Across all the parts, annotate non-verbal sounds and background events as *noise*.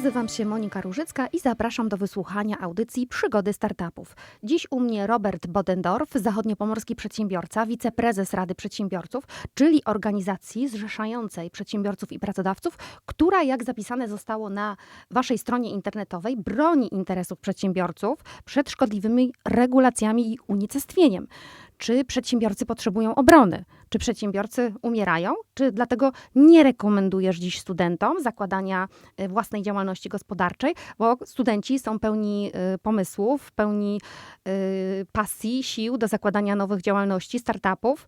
Nazywam się Monika Różycka i zapraszam do wysłuchania audycji Przygody Startupów. Dziś u mnie Robert Bodendorf, zachodniopomorski przedsiębiorca, wiceprezes Rady Przedsiębiorców, czyli organizacji zrzeszającej przedsiębiorców i pracodawców, która, jak zapisane zostało na waszej stronie internetowej, broni interesów przedsiębiorców przed szkodliwymi regulacjami i unicestwieniem. Czy przedsiębiorcy potrzebują obrony? Czy przedsiębiorcy umierają? Czy dlatego nie rekomendujesz dziś studentom zakładania y, własnej działalności gospodarczej, bo studenci są pełni y, pomysłów, pełni y, pasji, sił do zakładania nowych działalności, startupów.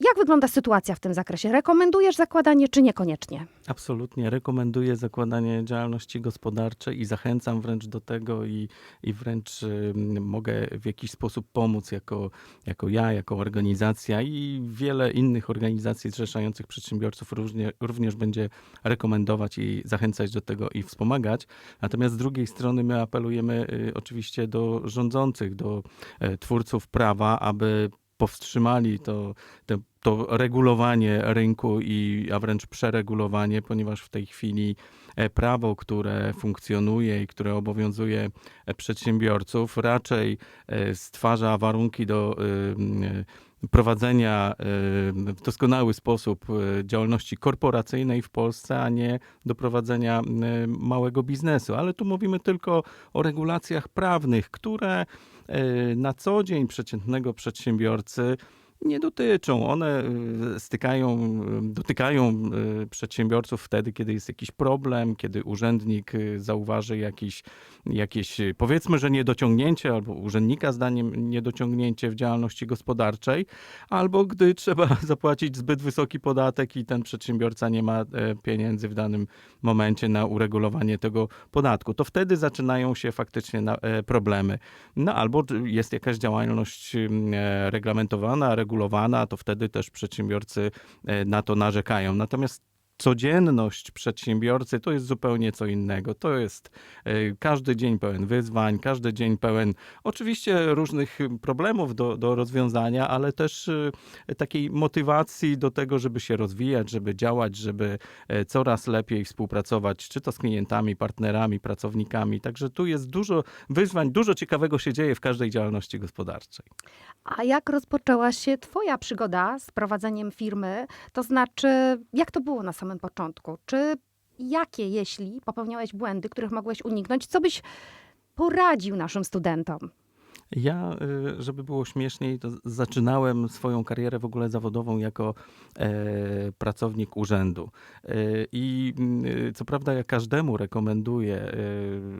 Jak wygląda sytuacja w tym zakresie? Rekomendujesz zakładanie, czy niekoniecznie? Absolutnie. Rekomenduję zakładanie działalności gospodarczej i zachęcam wręcz do tego i, i wręcz y, mogę w jakiś sposób pomóc jako, jako ja, jako organizacja i wiele innych organizacji zrzeszających przedsiębiorców różnie, również będzie rekomendować i zachęcać do tego i wspomagać. Natomiast z drugiej strony my apelujemy y, oczywiście do rządzących, do e, twórców prawa, aby powstrzymali to, to, to regulowanie rynku, i, a wręcz przeregulowanie, ponieważ w tej chwili e, prawo, które funkcjonuje i które obowiązuje e, przedsiębiorców, raczej e, stwarza warunki do prowadzenia w doskonały sposób działalności korporacyjnej w Polsce, a nie do prowadzenia małego biznesu. Ale tu mówimy tylko o regulacjach prawnych, które na co dzień przeciętnego przedsiębiorcy nie dotyczą. One y, stykają, y, dotykają y, przedsiębiorców wtedy, kiedy jest jakiś problem, kiedy urzędnik zauważy jakiś, jakieś, powiedzmy, że niedociągnięcie, albo urzędnika zdaniem niedociągnięcie w działalności gospodarczej, albo gdy *laughs* trzeba zapłacić zbyt wysoki podatek i ten przedsiębiorca nie ma e, pieniędzy w danym momencie na uregulowanie tego podatku. To wtedy zaczynają się faktycznie e, problemy. No albo jest jakaś działalność e, reglamentowana, uregulowana, to wtedy też przedsiębiorcy e, na to narzekają. Natomiast codzienność przedsiębiorcy to jest zupełnie co innego. To jest e, każdy dzień pełen wyzwań, każdy dzień pełen oczywiście różnych problemów do, do rozwiązania, ale też e, takiej motywacji do tego, żeby się rozwijać, żeby działać, żeby coraz lepiej współpracować, czy to z klientami, partnerami, pracownikami. Także tu jest dużo wyzwań, dużo ciekawego się dzieje w każdej działalności gospodarczej. A jak rozpoczęła się Twoja przygoda z prowadzeniem firmy? To znaczy, jak to było na samym początku? Czy jakie, jeśli popełniałeś błędy, których mogłeś uniknąć, co byś poradził naszym studentom? Ja, y, żeby było śmieszniej, to zaczynałem swoją karierę w ogóle zawodową jako e, pracownik urzędu. E, I e, co prawda ja każdemu rekomenduję, e,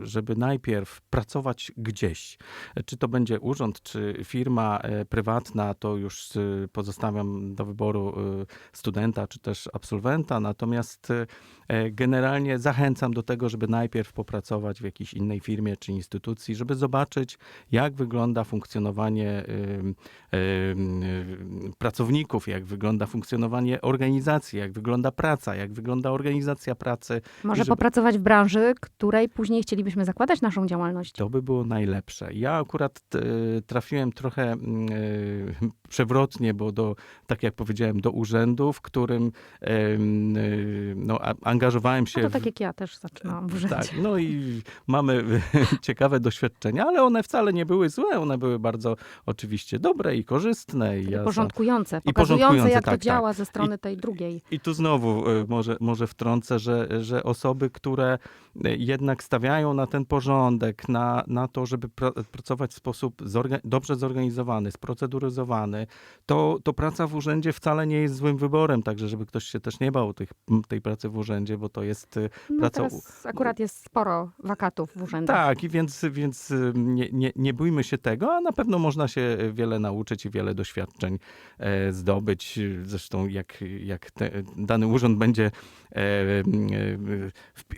żeby najpierw pracować gdzieś. Czy to będzie urząd, czy firma e, prywatna, to już pozostawiam do wyboru studenta, czy też absolwenta. Natomiast generalnie zachęcam do tego, żeby najpierw popracować w jakiejś innej firmie czy instytucji, żeby zobaczyć, jak wygląda wygląda funkcjonowanie pracowników, jak wygląda funkcjonowanie organizacji, jak wygląda praca, jak wygląda organizacja pracy. Może żeby... popracować w branży, której później chcielibyśmy zakładać naszą działalność. To by było najlepsze. Ja akurat trafiłem trochę przewrotnie, bo do, tak jak powiedziałem, do urzędu, w którym no, angażowałem się. No to tak jak ja też zaczynałam w urzędzie. Tak, no i mamy ciekawe doświadczenia, ale one wcale nie były złe złe, one były bardzo oczywiście dobre i korzystne. I, ja porządkujące, I porządkujące, jak tak, to działa tak. ze strony I, tej drugiej. I tu znowu y, może, może wtrącę, że, że osoby, które y, jednak stawiają na ten porządek, na, na to, żeby pr pracować w sposób zorga dobrze zorganizowany, sproceduryzowany, to, to praca w urzędzie wcale nie jest złym wyborem, także żeby ktoś się też nie bał tych, tej pracy w urzędzie, bo to jest y, no praca... Teraz akurat jest sporo wakatów w urzędach. Tak, i więc, więc nie, nie, nie bójmy się tego, a na pewno można się wiele nauczyć i wiele doświadczeń e, zdobyć. Zresztą jak, jak te, dany urząd będzie,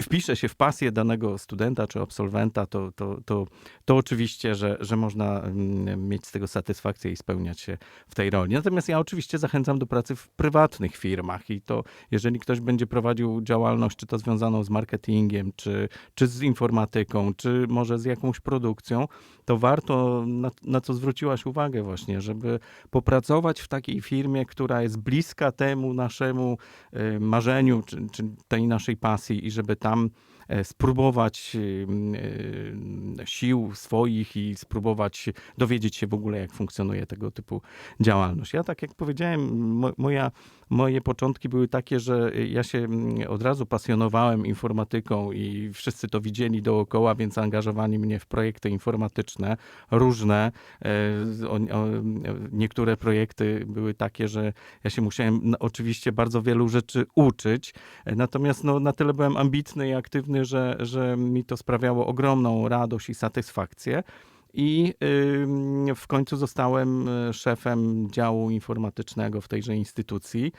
wpisze się w pasję danego studenta czy absolwenta, to, to, to, to oczywiście, że, że można mm, mieć z tego satysfakcję i spełniać się w tej roli. Natomiast ja oczywiście zachęcam do pracy w prywatnych firmach i to jeżeli ktoś będzie prowadził działalność, czy to związaną z marketingiem, czy, czy z informatyką, czy może z jakąś produkcją, to warto na, na co zwróciłaś uwagę właśnie, żeby popracować w takiej firmie, która jest bliska temu naszemu y, marzeniu, czy, czy tej naszej pasji i żeby tam e, spróbować e, sił swoich i spróbować dowiedzieć się w ogóle, jak funkcjonuje tego typu działalność. Ja tak jak powiedziałem, mo, moja, moje początki były takie, że ja się mm, od razu pasjonowałem informatyką i wszyscy to widzieli dookoła, więc zaangażowali mnie w projekty informatyczne, różne. E, niektóre projekty były takie, że ja się musiałem oczywiście bardzo wielu rzeczy uczyć, e, natomiast no, na tyle byłem ambitny i aktywny, że, że mi to sprawiało ogromną radość i satysfakcję. I w końcu zostałem y, szefem działu informatycznego w tejże instytucji.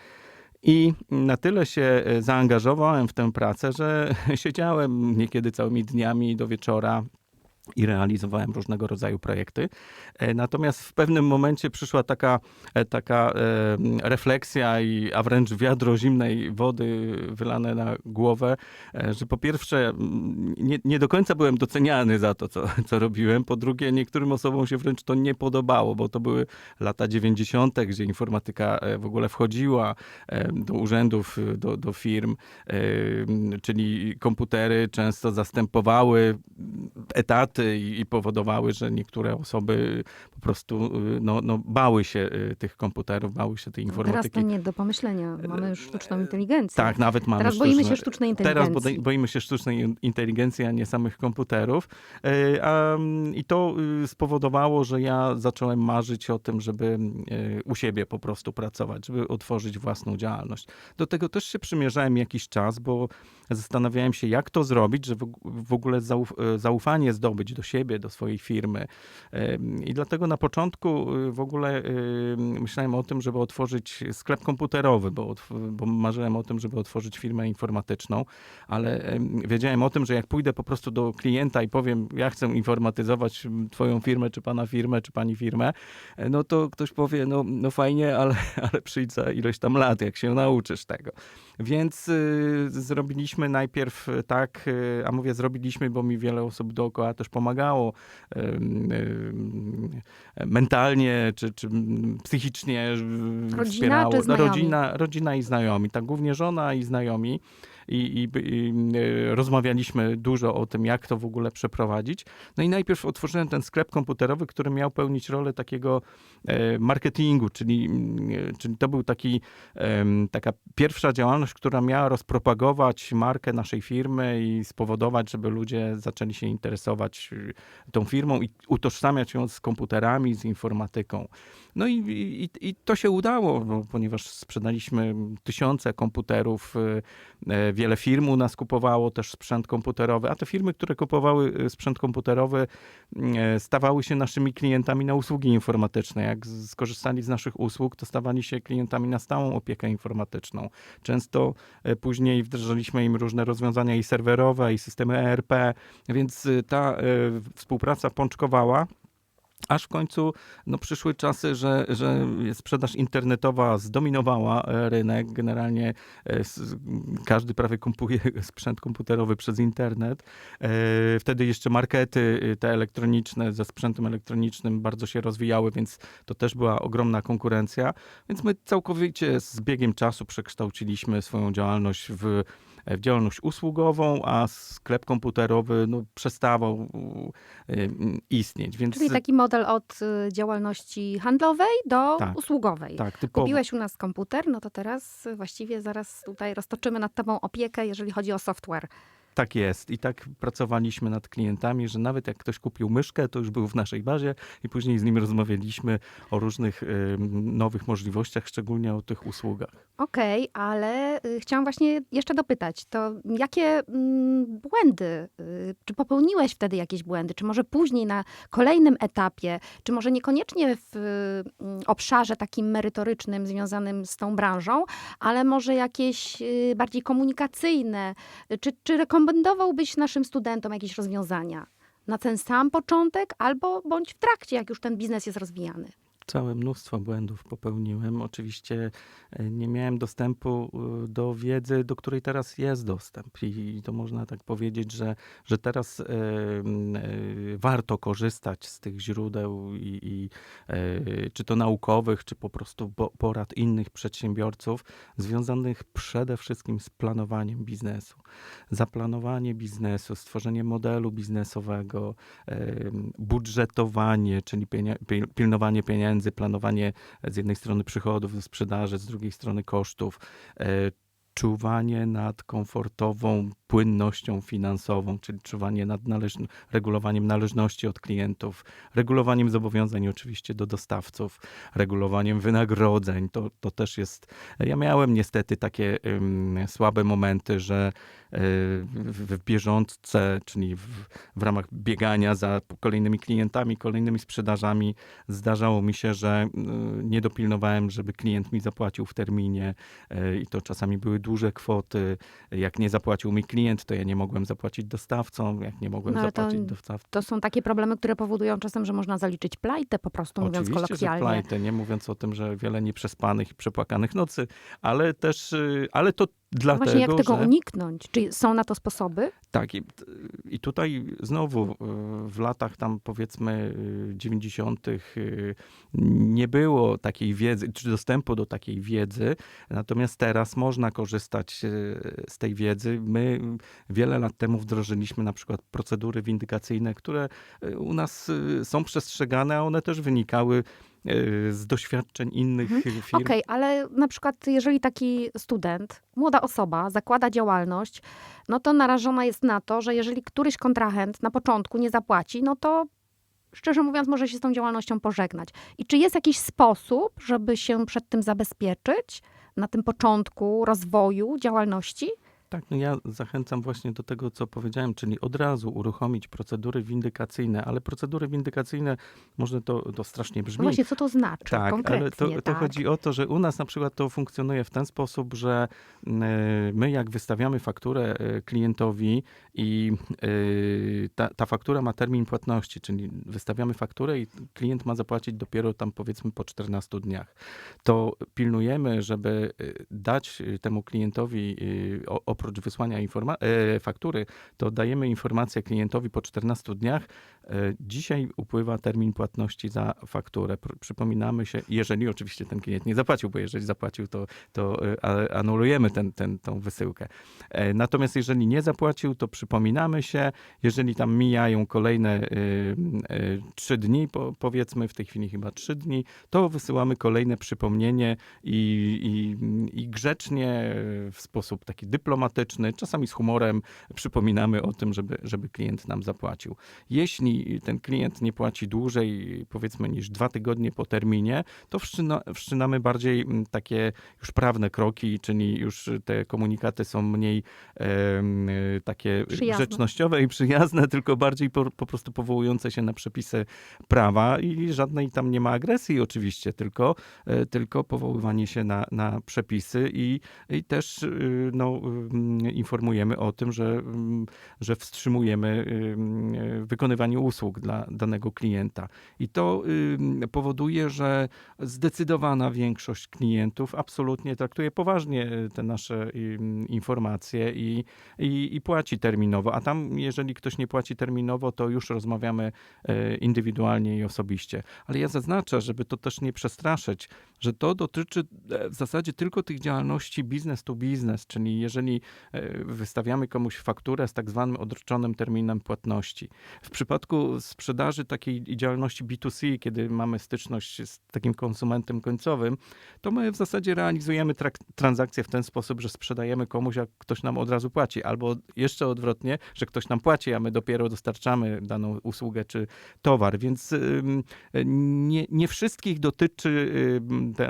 I na tyle się y, zaangażowałem w tę pracę, że *laughs* siedziałem niekiedy całymi dniami do wieczora i realizowałem różnego rodzaju projekty. E, Natomiast w pewnym momencie przyszła taka, e, taka e, refleksja, i, a wręcz wiadro zimnej wody wylane na głowę, że po pierwsze nie, nie do końca byłem doceniany za to, co, co robiłem. Po drugie, niektórym osobom się wręcz to nie podobało, bo to były lata 90., gdzie informatyka w ogóle wchodziła do urzędów, do, do firm, czyli komputery często zastępowały etaty i, i powodowały, że niektóre osoby po prostu y, no, no, bały się y, tych komputerów, bały się tej Teraz informatyki. to nie do pomyślenia. Mamy już sztuczną inteligencję. Tak, nawet mamy Teraz boimy sztuczne- się sztucznej Teraz inteligencji. bode- boimy się sztucznej in- inteligencji, a nie samych komputerów. E, I to y, spowodowało, że ja zacząłem marzyć o tym, żeby u siebie po prostu pracować, żeby otworzyć własną działalność. Do tego też się przymierzałem jakiś czas, bo zastanawiałem się, jak to zrobić, żeby w ogóle e, zaufanie zdobyć do siebie, do swojej firmy. I dlatego na początku y, w ogóle y, myślałem o tym, żeby otworzyć sklep komputerowy, bo, bo marzyłem o tym, żeby otworzyć firmę informatyczną, ale em, wiedziałem o tym, że jak pójdę po prostu do klienta i powiem, ja chcę informatyzować twoją firmę, czy pana firmę, czy pani firmę, e, no to ktoś powie, no, no fajnie, ale, *laughs* ale przyjdź za ileś tam lat, jak się nauczysz tego. Więc y, zrobiliśmy najpierw tak, y, a mówię zrobiliśmy, bo mi wiele osób dookoła też pomagało ym, mentalnie czy, czy psychicznie y, Rodzina wspierało. czy? Rodzina, rodzina i znajomi, tak głównie żona i znajomi. I, i, i y, rozmawialiśmy dużo o tym, jak to w ogóle przeprowadzić. No i najpierw otworzyłem ten sklep komputerowy, który miał pełnić rolę takiego e, marketingu, czyli, mm, e, czyli to był taki, taka pierwsza działalność, która miała rozpropagować markę naszej firmy i spowodować, żeby ludzie zaczęli się interesować tą firmą i utożsamiać ją z komputerami, z informatyką. No i, i, i to się udało, ponieważ sprzedaliśmy tysiące komputerów, e, wiele firm u nas kupowało też sprzęt komputerowy, a te firmy, które kupowały y, sprzęt komputerowy, e, stawały się naszymi klientami na usługi informatyczne. Jak skorzystali z naszych usług, to stawali się klientami na stałą opiekę informatyczną. Często e, później wdrażaliśmy im różne rozwiązania i serwerowe, i systemy ERP, więc y, ta e, współpraca pączkowała. Aż w końcu no, przyszły czasy, że, że sprzedaż internetowa zdominowała e, rynek. Generalnie e, każdy prawie kupuje *laughs* sprzęt komputerowy przez internet. E, Wtedy jeszcze markety y, te elektroniczne ze sprzętem elektronicznym bardzo się rozwijały, więc to też była ogromna konkurencja. Więc my całkowicie z biegiem czasu przekształciliśmy swoją działalność w w działalność usługową, a sklep komputerowy no, przestawał y, istnieć. Więc Czyli taki model od y, działalności handlowej do Tak. usługowej. tak, typowo. Kupiłeś u nas komputer, no to teraz właściwie zaraz tutaj roztoczymy nad tobą opiekę, jeżeli chodzi o software. Tak jest. I tak pracowaliśmy nad klientami, że nawet jak ktoś kupił myszkę, to już był w naszej bazie i później z nim rozmawialiśmy o różnych y, nowych możliwościach, szczególnie o tych usługach. Okej, ale y, chciałam właśnie jeszcze dopytać, to jakie mm, błędy, y, czy popełniłeś wtedy jakieś błędy, czy może później na kolejnym etapie, czy może niekoniecznie w y, obszarze takim merytorycznym związanym z tą branżą, ale może jakieś y, bardziej komunikacyjne, czy, czy rekomendowałbyś naszym studentom jakieś rozwiązania? Na ten sam początek, albo bądź w trakcie, jak już ten biznes jest rozwijany. Całe mnóstwo błędów popełniłem. Oczywiście e, nie miałem dostępu e, do wiedzy, do której teraz jest dostęp. I to można tak powiedzieć, że, że teraz e, warto korzystać z tych źródeł, i, i, czy to naukowych, czy po prostu po- porad innych przedsiębiorców, związanych przede wszystkim z planowaniem biznesu. Zaplanowanie biznesu, stworzenie modelu biznesowego, budżetowanie, czyli pilnowanie pieniędzy, planowanie z jednej strony przychodów ze sprzedaży, z drugiej strony kosztów, e, czuwanie nad komfortową płynnością finansową, czyli czuwanie nad regulowaniem należności od klientów, regulowaniem zobowiązań oczywiście do dostawców, regulowaniem wynagrodzeń. To, to też jest. Ja miałem niestety takie słabe momenty, że y, w, bieżące, czyli w, w ramach biegania za kolejnymi klientami, kolejnymi sprzedażami, zdarzało mi się, że y, nie dopilnowałem, żeby klient mi zapłacił w terminie y, i to czasami były duże kwoty. Jak nie zapłacił mi klient, to ja nie mogłem zapłacić dostawcom, jak nie mogłem No, ale to- zapłacić dostawcom. To są takie problemy, które powodują czasem, że można zaliczyć plajtę, po prostu mówiąc Oczywiście, że kolokwialnie. plajtę, nie mówiąc o tym, że wiele nieprzespanych i przepłakanych nocy, ale też, y, ale to dlatego, Właśnie jak tego że... uniknąć? Czy są na to sposoby? Tak, i, i tutaj znowu y, w latach tam powiedzmy y, 90. y, nie było takiej wiedzy, czy dostępu do takiej wiedzy, natomiast teraz można korzystać z tej wiedzy. My wiele lat temu wdrożyliśmy na przykład procedury windykacyjne, które u nas są przestrzegane, a one też wynikały z doświadczeń innych Mhm. firm. Okej, ale na przykład jeżeli taki student, młoda osoba zakłada działalność, no to narażona jest na to, że jeżeli któryś kontrahent na początku nie zapłaci, no to szczerze mówiąc może się z tą działalnością pożegnać. I czy jest jakiś sposób, żeby się przed tym zabezpieczyć na tym początku rozwoju działalności? Tak, no ja zachęcam właśnie do tego, co powiedziałem, czyli od razu uruchomić procedury windykacyjne, ale procedury windykacyjne, może to, to strasznie No brzmi. właśnie, co to znaczy tak, konkretnie? ale to, to tak? chodzi o to, że u nas na przykład to funkcjonuje w ten sposób, że e, my jak wystawiamy fakturę e, klientowi i e, ta, ta faktura ma termin płatności, czyli wystawiamy fakturę i klient ma zapłacić dopiero tam powiedzmy po 14 dniach, to pilnujemy, żeby dać temu klientowi o- oprócz wysłania e, faktury, to dajemy informację klientowi po 14 dniach. e, Dzisiaj upływa termin płatności za fakturę. Pr- Przypominamy się, jeżeli oczywiście ten klient nie zapłacił, bo jeżeli zapłacił, to, to e, anulujemy ten, ten, wysyłkę. Natomiast jeżeli nie zapłacił, to przypominamy się, jeżeli tam mijają kolejne trzy dni, po, powiedzmy w tej chwili chyba trzy dni, to wysyłamy kolejne przypomnienie i, i, i grzecznie, w sposób taki dyplomatyczny, czasami z humorem, przypominamy o tym, żeby, żeby klient nam zapłacił. Jeśli ten klient nie płaci dłużej, powiedzmy, niż dwa tygodnie po terminie, to wszczyna, wszczynamy bardziej mm, takie już prawne kroki, czyli już te komunikaty są mniej y, takie Przyjazne. grzecznościowe i przyjazne, *laughs* tylko bardziej po, po prostu powołujące się na przepisy prawa i żadnej tam nie ma agresji oczywiście, tylko, e, tylko powoływanie się na, na przepisy i, i też y, no, informujemy o tym, że, ym, że wstrzymujemy ym, e, wykonywanie usług dla danego klienta. I to powoduje, że zdecydowana większość klientów absolutnie traktuje poważnie te nasze informacje i, i, i płaci terminowo. A tam, jeżeli ktoś nie płaci terminowo, to już rozmawiamy e, indywidualnie i osobiście. Ale ja zaznaczę, żeby to też nie przestraszyć, że to dotyczy e, w zasadzie tylko tych działalności business to business, czyli jeżeli wystawiamy komuś fakturę z tak zwanym odroczonym terminem płatności. W przypadku sprzedaży takiej działalności B2C, kiedy mamy styczność z takim konsumentem końcowym, to my w zasadzie realizujemy transakcję w ten sposób, że sprzedajemy komuś, a ktoś nam od razu płaci, albo jeszcze odwrotnie, że ktoś nam płaci, a my dopiero dostarczamy daną usługę czy towar, więc nie, nie wszystkich dotyczy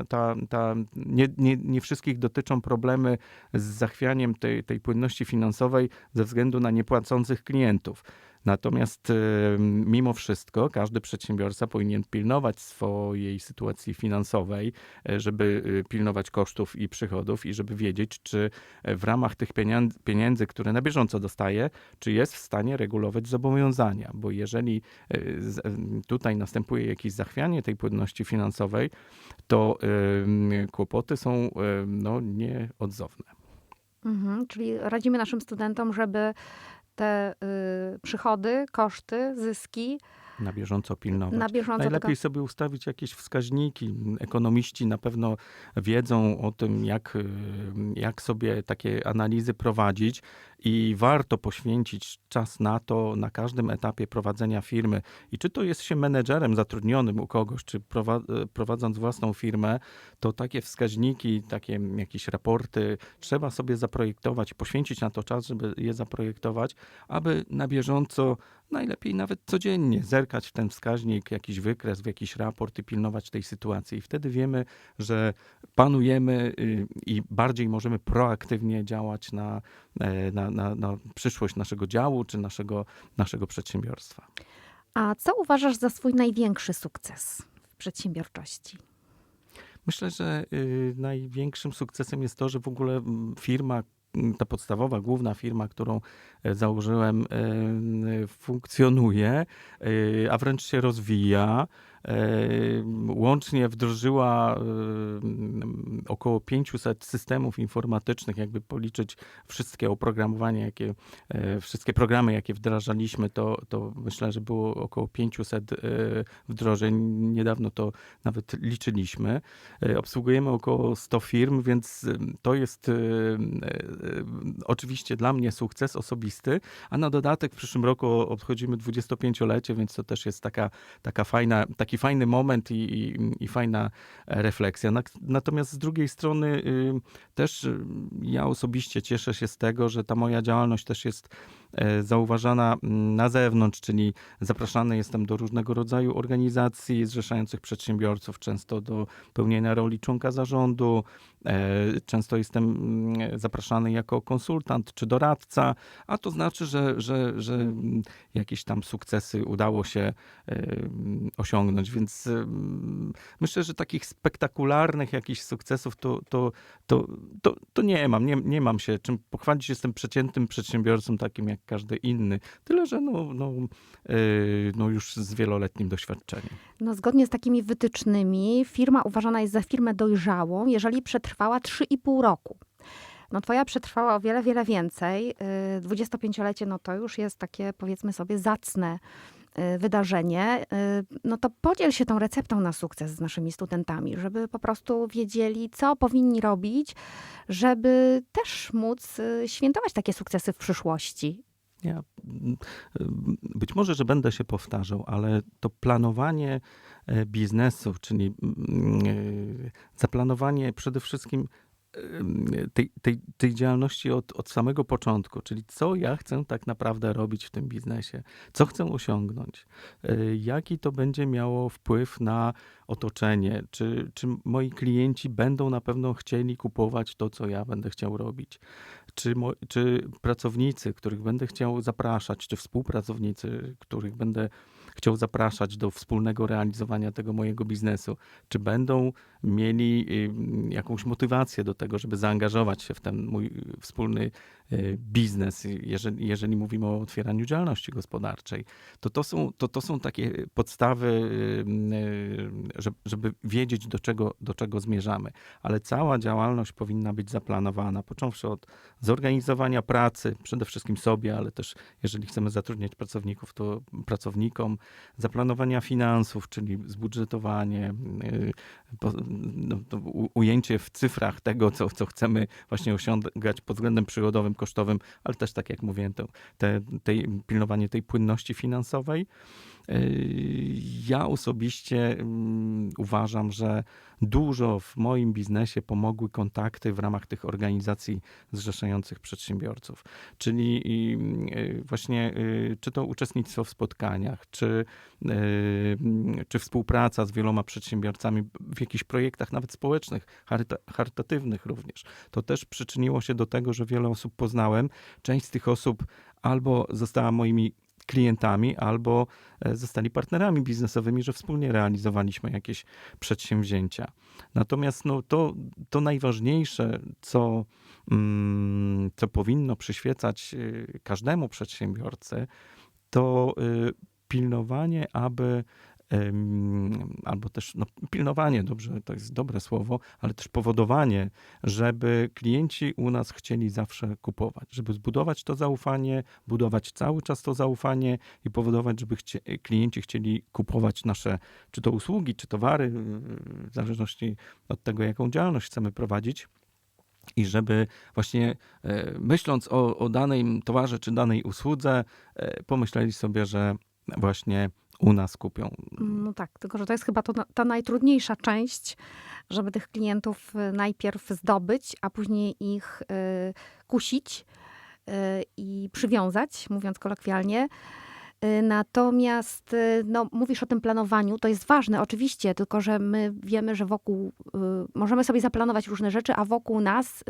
ta, ta, nie, nie, nie wszystkich dotyczą problemy z zachwianiem tej, tej płynności finansowej ze względu na niepłacących klientów. Natomiast y, mimo wszystko każdy przedsiębiorca powinien pilnować swojej sytuacji finansowej, y, żeby y, pilnować kosztów i przychodów i żeby wiedzieć, czy w ramach tych pieniędzy, które na bieżąco dostaje, czy jest w stanie regulować zobowiązania. Bo jeżeli tutaj następuje jakieś zachwianie tej płynności finansowej, to kłopoty są no, nieodzowne. Mhm, czyli radzimy naszym studentom, żeby te y, przychody, koszty, zyski Na bieżąco pilnować. na bieżąco Najlepiej tylko... sobie ustawić jakieś wskaźniki. Ekonomiści na pewno wiedzą o tym, jak, y, jak sobie takie analizy prowadzić i warto poświęcić czas na to na każdym etapie prowadzenia firmy. I czy to jest się menedżerem zatrudnionym u kogoś, czy y, prowadząc własną firmę, to takie wskaźniki, takie jakieś raporty trzeba sobie zaprojektować, poświęcić na to czas, żeby je zaprojektować, aby na bieżąco najlepiej nawet codziennie zerkać w ten wskaźnik, jakiś wykres, w jakiś raport i pilnować tej sytuacji. I wtedy wiemy, że panujemy y, i bardziej możemy proaktywnie działać na, e, na, na, na przyszłość naszego działu czy naszego, naszego przedsiębiorstwa. A co uważasz za swój największy sukces w przedsiębiorczości? Myślę, że y, największym sukcesem jest to, że w ogóle firma, ta podstawowa, główna firma, którą e, założyłem, funkcjonuje, e, a wręcz się rozwija. Łącznie wdrożyła około 500 systemów informatycznych, jakby policzyć wszystkie oprogramowanie, jakie, e, wszystkie programy, jakie wdrażaliśmy, to, to myślę, że było około 500 e, wdrożeń. Niedawno to nawet liczyliśmy. E, Obsługujemy około 100 firm, więc to jest oczywiście dla mnie sukces osobisty, a na dodatek w przyszłym roku obchodzimy 25-lecie, więc to też jest taka, taka fajna, fajny moment i, i, i fajna e, refleksja. Natomiast z drugiej strony y, też y, ja osobiście cieszę się z tego, że ta moja działalność też jest zauważana mm, na zewnątrz, czyli zapraszany jestem do różnego rodzaju organizacji zrzeszających przedsiębiorców, często do pełnienia roli członka zarządu. E, Często jestem mm, zapraszany jako konsultant czy doradca, a to znaczy, że, że, że mm, jakieś tam sukcesy udało się e, osiągnąć. Więc myślę, że takich spektakularnych jakichś sukcesów to, to, to, to, to nie mam. Nie, nie mam się czym pochwalić. Jestem przeciętnym przedsiębiorcą, takim jak każdy inny. Tyle, że no, no, e, no już z wieloletnim doświadczeniem. No, zgodnie z takimi wytycznymi, firma uważana jest za firmę dojrzałą, jeżeli przetrwała 3,5 roku. No, twoja przetrwała o wiele, wiele więcej. Y, 25-lecie, no to już jest takie, powiedzmy sobie, zacne y, wydarzenie. Y, No to podziel się tą receptą na sukces z naszymi studentami, żeby po prostu wiedzieli, co powinni robić, żeby też móc y, świętować takie sukcesy w przyszłości. Ja, mm, być może, że będę się powtarzał, ale to planowanie e, biznesu, czyli mm, e, zaplanowanie przede wszystkim em, tej, tej, tej działalności od, od samego początku, czyli co ja chcę tak naprawdę robić w tym biznesie, co chcę osiągnąć, e, jaki to będzie miało wpływ na otoczenie, czy, czy moi klienci będą na pewno chcieli kupować to, co ja będę chciał robić, czy, czy pracownicy, których będę chciał zapraszać, czy współpracownicy, których będę chciał zapraszać do wspólnego realizowania tego mojego biznesu, czy będą mieli ym, jakąś motywację do tego, żeby zaangażować się w ten mój y, wspólny y, biznes, jeżeli, jeżeli mówimy o otwieraniu działalności gospodarczej, to to są, to, to są takie podstawy, y, żeby wiedzieć, do czego, do czego zmierzamy. Ale cała działalność powinna być zaplanowana, począwszy od zorganizowania pracy, przede wszystkim sobie, ale też jeżeli chcemy zatrudniać pracowników, to pracownikom, zaplanowania finansów, czyli zbudżetowanie, y, no, ujęcie w cyfrach tego, co, co chcemy właśnie osiągać pod względem przychodowym, kosztowym, ale też tak jak mówiłem, to, te, tej, pilnowanie tej płynności finansowej. Y, Ja osobiście mm, uważam, że dużo w moim biznesie pomogły kontakty w ramach tych organizacji zrzeszających przedsiębiorców. Czyli y, właśnie y, czy to uczestnictwo w spotkaniach, czy, czy współpraca z wieloma przedsiębiorcami w jakichś projektach nawet społecznych, charyta- charytatywnych również. To też przyczyniło się do tego, że wiele osób poznałem. Część z tych osób albo została moimi klientami albo e, zostali partnerami biznesowymi, że wspólnie realizowaliśmy jakieś przedsięwzięcia. Natomiast no, to, to najważniejsze, co, mm, co powinno przyświecać y, każdemu przedsiębiorcy, to y, pilnowanie, aby albo też no, pilnowanie, dobrze, to jest dobre słowo, ale też powodowanie, żeby klienci u nas chcieli zawsze kupować, żeby zbudować to zaufanie, budować cały czas to zaufanie i powodować, żeby chcie, klienci chcieli kupować nasze, czy to usługi, czy towary, w zależności od tego, jaką działalność chcemy prowadzić. I żeby właśnie e, myśląc o, o towarze czy danej usłudze, e, pomyśleli sobie, że właśnie u nas kupią. No tak, tylko że to jest chyba to, ta najtrudniejsza część, żeby tych klientów y, najpierw zdobyć, a później ich y, kusić y, i przywiązać, mówiąc kolokwialnie. Y, Natomiast y, no, mówisz o tym planowaniu, to jest ważne oczywiście, tylko że my wiemy, że wokół y, możemy sobie zaplanować różne rzeczy, a wokół nas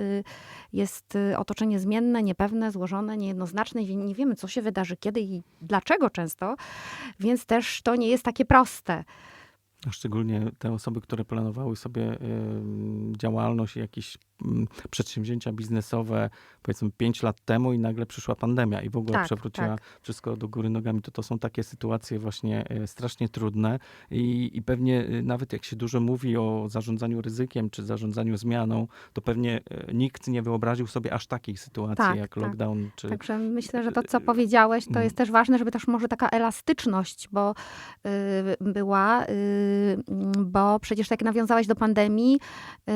jest otoczenie zmienne, niepewne, złożone, niejednoznaczne i nie wiemy, co się wydarzy, kiedy i dlaczego często, więc też to nie jest takie proste. Szczególnie te osoby, które planowały sobie działalność jakieś ym, przedsięwzięcia biznesowe, powiedzmy 5 lat temu i nagle przyszła pandemia i w ogóle Tak, przewróciła tak. wszystko do góry nogami, to to są takie sytuacje właśnie e, strasznie trudne i, i pewnie e, nawet jak się dużo mówi o zarządzaniu ryzykiem czy zarządzaniu zmianą, to pewnie e, nikt nie wyobraził sobie aż takich sytuacji Tak, jak tak. lockdown czy Także myślę, że to, co powiedziałeś, to Mm. jest też ważne, żeby też może taka elastyczność, bo y, była, y, mm, bo przecież tak jak nawiązałeś do pandemii,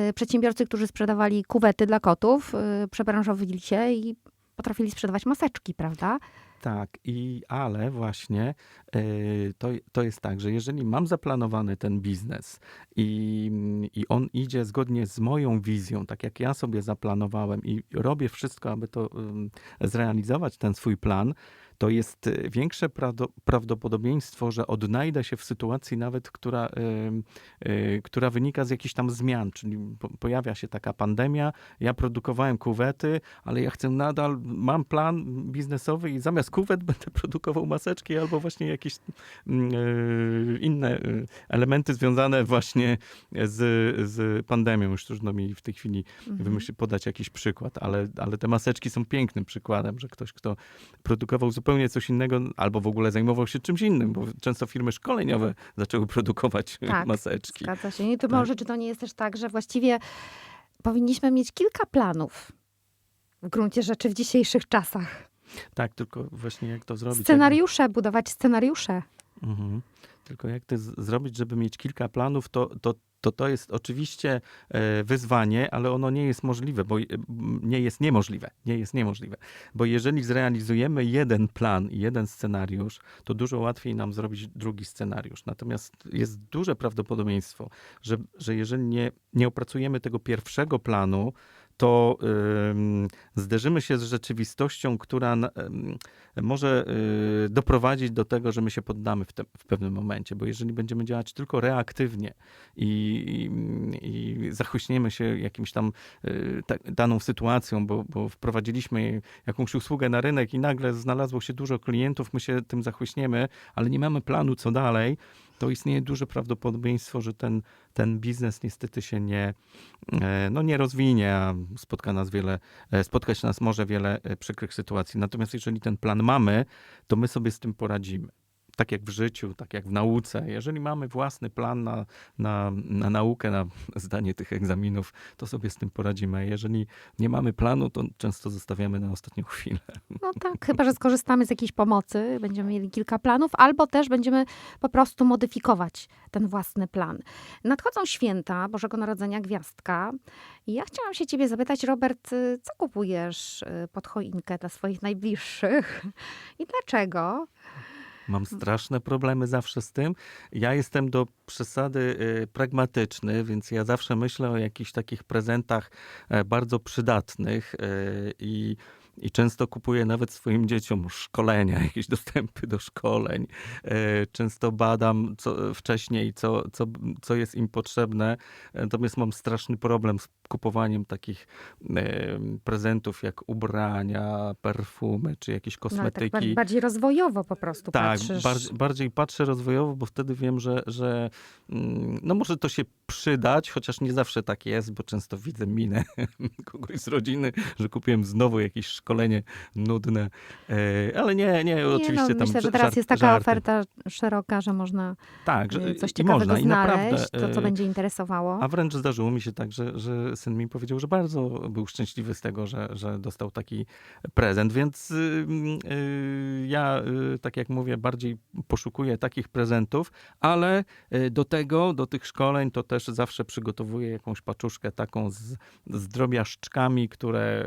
y, przedsiębiorcy, którzy sprzedawali kuwety dla kotów, y, przebranżowili się i potrafili sprzedawać maseczki, prawda? Tak, i ale właśnie y, to, to jest tak, że jeżeli mam zaplanowany ten biznes i, i on idzie zgodnie z moją wizją, tak jak ja sobie zaplanowałem i robię wszystko, aby to zrealizować, ten swój plan, to jest y, większe prawdo, prawdopodobieństwo, że odnajdę się w sytuacji nawet, która, y, która wynika z jakichś tam zmian, czyli po, pojawia się taka pandemia, ja produkowałem kuwety, ale ja chcę nadal, mam plan biznesowy i zamiast kuwet *laughs* będę produkował maseczki albo właśnie jakieś mm, e, inne e, elementy związane właśnie z, z pandemią. Już trudno mi w tej chwili Mhm. wymyślić, podać jakiś przykład, ale, ale te maseczki są pięknym przykładem, że ktoś, kto produkował zupełnie coś innego albo w ogóle zajmował się czymś innym, bo często firmy szkoleniowe zaczęły produkować Tak, maseczki. Zgadza się. I to Tak. może, czy to nie jest też tak, że właściwie powinniśmy mieć kilka planów w gruncie rzeczy w dzisiejszych czasach. Tak, tylko właśnie jak to zrobić? jak- Scenariusze, budować scenariusze. Mhm. Tylko jak to zrobić, żeby mieć kilka planów, to to, to, to jest oczywiście e, wyzwanie, ale ono nie jest możliwe, bo nie jest niemożliwe. Nie jest niemożliwe. Bo jeżeli zrealizujemy jeden plan i jeden scenariusz, to dużo łatwiej nam zrobić drugi scenariusz. Natomiast jest duże prawdopodobieństwo, że, że jeżeli nie, nie opracujemy tego pierwszego planu, to ym, zderzymy się z rzeczywistością, która może y, doprowadzić do tego, że my się poddamy w, te, w pewnym momencie, bo jeżeli będziemy działać tylko reaktywnie i, i, i się jakimś tam y, ta, daną sytuacją, bo, bo wprowadziliśmy jakąś usługę na rynek i nagle znalazło się dużo klientów, my się tym zachłyśniemy, ale nie mamy planu, co dalej, to istnieje duże prawdopodobieństwo, że ten, ten biznes niestety się nie, e, no nie rozwinie, a spotka nas wiele, e, spotkać nas może wiele e, przykrych sytuacji. Natomiast jeżeli ten plan mamy, to my sobie z tym poradzimy. Tak jak w życiu, tak jak w nauce. Jeżeli mamy własny plan na, na, na naukę, na zdanie tych egzaminów, to sobie z tym poradzimy. A jeżeli nie mamy planu, to często zostawiamy na ostatnią chwilę. No tak, chyba że skorzystamy z jakiejś pomocy, będziemy mieli kilka planów, albo też będziemy po prostu modyfikować ten własny plan. Nadchodzą święta Bożego Narodzenia Gwiazdka ja chciałam się ciebie zapytać, Robert, co kupujesz y, pod choinkę dla swoich najbliższych i dlaczego? Mam straszne problemy zawsze z tym. Ja jestem do przesady y, pragmatyczny, więc ja zawsze myślę o jakichś takich prezentach e, bardzo przydatnych y, i i często kupuję nawet swoim dzieciom szkolenia, *laughs* jakieś dostępy do szkoleń. E, Często badam co, wcześniej, co, co, co jest im potrzebne. Natomiast mam straszny problem z kupowaniem takich e, prezentów jak ubrania, perfumy czy jakieś No, tak kosmetyki. bardziej, bardziej rozwojowo po prostu Tak, patrzysz. bardziej, bardziej patrzę rozwojowo, bo wtedy wiem, że, że mm, no może to się przydać, chociaż nie zawsze tak jest, bo często widzę minę *laughs* kogoś z rodziny, że kupiłem znowu jakieś szkolenie nudne. E, ale nie, nie, oczywiście nie, no, tam Myślę, że żart- teraz jest taka żarty. oferta szeroka, że można Tak, że y, coś ciekawego można, znaleźć, naprawdę, to co e, będzie interesowało. A wręcz zdarzyło mi się tak, że, że syn mi powiedział, że bardzo był szczęśliwy z tego, że, że dostał taki prezent, więc y, y, ja, y, tak jak mówię, bardziej poszukuję takich prezentów, ale do tego, do tych szkoleń, to też zawsze przygotowuję jakąś paczuszkę taką z, z drobiażdżkami, które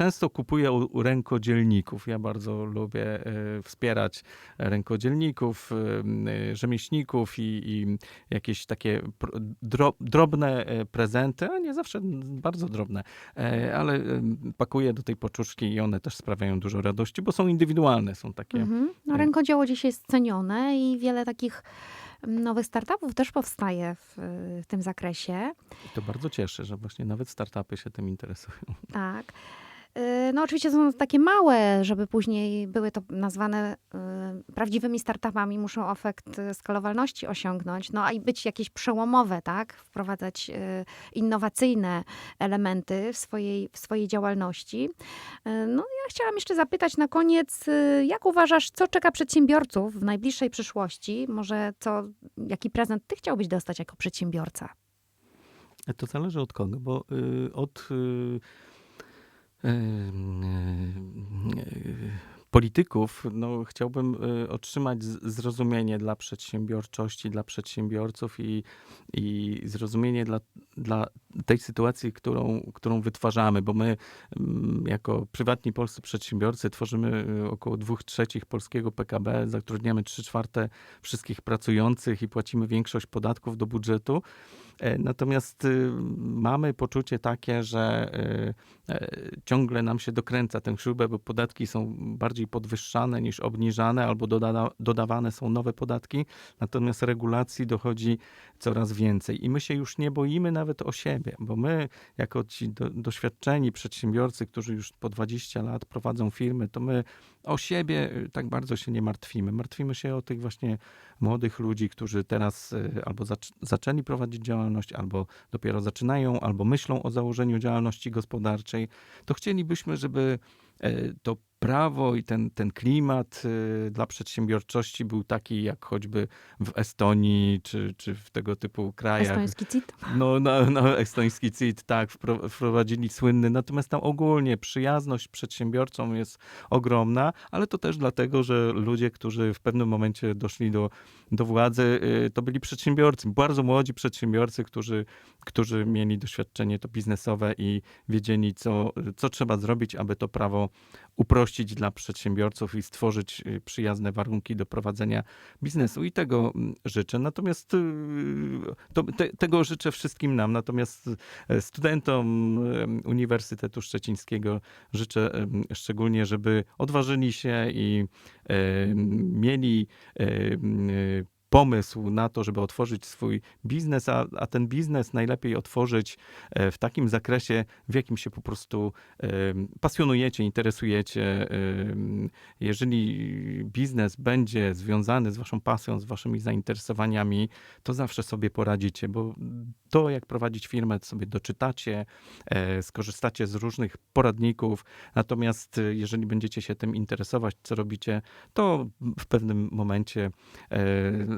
często kupuję u, rękodzielników. Ja bardzo lubię y, wspierać rękodzielników, y, y, rzemieślników i, i jakieś takie drobne prezenty, a nie zawsze bardzo drobne, ale pakuję do tej poczuszki i one też sprawiają dużo radości, bo są indywidualne, są takie. Mhm. No, rękodzieło dzisiaj jest cenione i wiele takich mm, nowych startupów też powstaje w, w tym zakresie. I to bardzo cieszy, że właśnie nawet startupy się tym interesują. Tak. Y, No oczywiście są takie małe, żeby później były to nazwane y, prawdziwymi startupami, muszą efekt y, skalowalności osiągnąć, no a i być jakieś przełomowe, tak? Wprowadzać innowacyjne elementy w swojej, w swojej działalności. No ja chciałam jeszcze zapytać na koniec, jak uważasz, co czeka przedsiębiorców w najbliższej przyszłości? Może co, jaki prezent ty chciałbyś dostać jako przedsiębiorca? To zależy od kogo, bo y, od y, polityków no, chciałbym y, otrzymać zrozumienie dla przedsiębiorczości, dla przedsiębiorców i, i zrozumienie dla, dla tej sytuacji, którą, którą wytwarzamy, bo my mm, jako prywatni polscy przedsiębiorcy tworzymy y, około dwóch trzecich polskiego PKB, zatrudniamy trzy czwarte wszystkich pracujących i płacimy większość podatków do budżetu. E, Natomiast y, mamy poczucie takie, że y, e, ciągle nam się dokręca tę śrubę, bo podatki są bardziej podwyższane niż obniżane, albo dodawane są nowe podatki, natomiast regulacji dochodzi coraz więcej. I my się już nie boimy nawet o siebie, bo my, jako ci do, doświadczeni przedsiębiorcy, którzy już po 20 lat prowadzą firmy, to my o siebie y, tak bardzo się nie martwimy. Martwimy się o tych właśnie młodych ludzi, którzy teraz y, albo zac- zaczęli prowadzić działalność, albo dopiero zaczynają, albo myślą o założeniu działalności gospodarczej, to chcielibyśmy, żeby e, to prawo i ten, ten klimat y, dla przedsiębiorczości był taki jak choćby w Estonii czy, czy w tego typu krajach. Estoński CIT? No, no, no estoński CIT, tak, wpro- wprowadzili słynny. Natomiast tam ogólnie przyjazność przedsiębiorcom jest ogromna, ale to też dlatego, że ludzie, którzy w pewnym momencie doszli do, do władzy, y, to byli przedsiębiorcy, bardzo młodzi przedsiębiorcy, którzy, którzy mieli doświadczenie to biznesowe i wiedzieli, co, co trzeba zrobić, aby to prawo uprościć dla przedsiębiorców i stworzyć y, przyjazne warunki do prowadzenia biznesu. I tego mm, życzę. Natomiast y, to, te, tego życzę wszystkim nam. Natomiast e, studentom Uniwersytetu Szczecińskiego życzę szczególnie, żeby odważyli się i mieli y, pomysł na to, żeby otworzyć swój biznes, a, a ten biznes najlepiej otworzyć e, w takim zakresie, w jakim się po prostu pasjonujecie, interesujecie. Jeżeli biznes będzie związany z waszą pasją, z waszymi zainteresowaniami, to zawsze sobie poradzicie, bo to, jak prowadzić firmę, to sobie doczytacie, e, skorzystacie z różnych poradników. Natomiast e, jeżeli będziecie się tym interesować, co robicie, to w pewnym momencie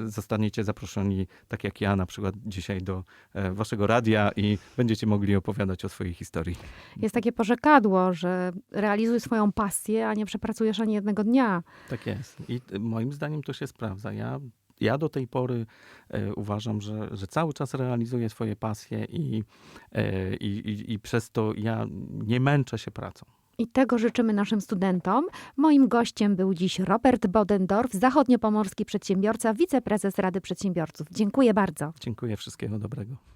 zostaniecie zaproszeni, tak jak ja na przykład dzisiaj do e, waszego radia i będziecie mogli opowiadać o swojej historii. Jest takie porzekadło, że realizuj swoją pasję, a nie przepracujesz ani jednego dnia. Tak jest. I t- moim zdaniem to się sprawdza. Ja, ja do tej pory e, uważam, że, że cały czas realizuję swoje pasje i, e, i, i przez to ja nie męczę się pracą. I tego życzymy naszym studentom. Moim gościem był dziś Robert Bodendorf, zachodniopomorski przedsiębiorca, wiceprezes Rady Przedsiębiorców. Dziękuję bardzo. Dziękuję, wszystkiego dobrego.